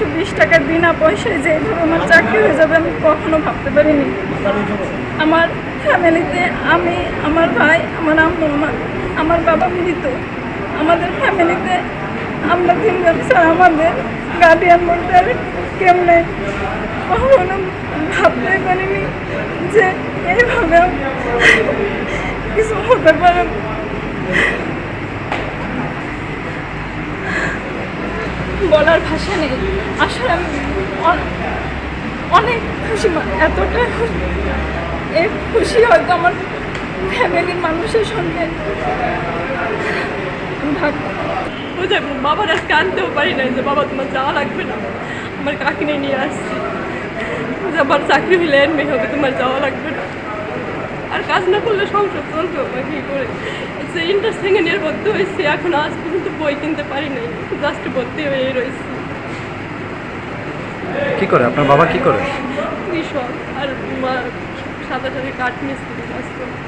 একশো বিশ টাকার বিনা পয়সায় যে এইভাবে আমার চাকরি হয়ে যাবে আমি কখনো ভাবতে পারিনি। আমার ফ্যামিলিতে আমি, আমার ভাই, আমার আম্মু, আমার আমার বাবা মৃত আমাদের ফ্যামিলিতে আমরা তিনজন ছাড়া আমাদের গার্ডিয়ান বলতে আর কেউ নেই। কখনো ভাবতে পারিনি যে এইভাবে কিছু হতে পারে। বলার ভাষা নেই। আসলে আমি অনেক খুশি মা- এতটা এই খুশি হয়তো আমার ফ্যামিলির মানুষের সঙ্গে। ভাগ বুঝে বাবার আজকে আনতেও পারি না যে, বাবা, তোমার যাওয়া লাগবে না। আমার কাকিনে নিয়ে আসছি। যে আমার চাকরি হলে এনবে হবে, তোমার যাওয়া লাগবে না। আর কাজ না করলে সংসার চলতো আমার কী করে? সে ইন্টারেস্ট ইয়ার ভর্তি হয়েছি এখন আজ পর্যন্ত বই কিনতে পারি নাই জাস্ট ভর্তি হয়ে রয়েছি। কি করে? আপনার বাবা কি করে? কৃষক আর মা সাদা সাথে কাঠ মিস্ত্রি কাজ করে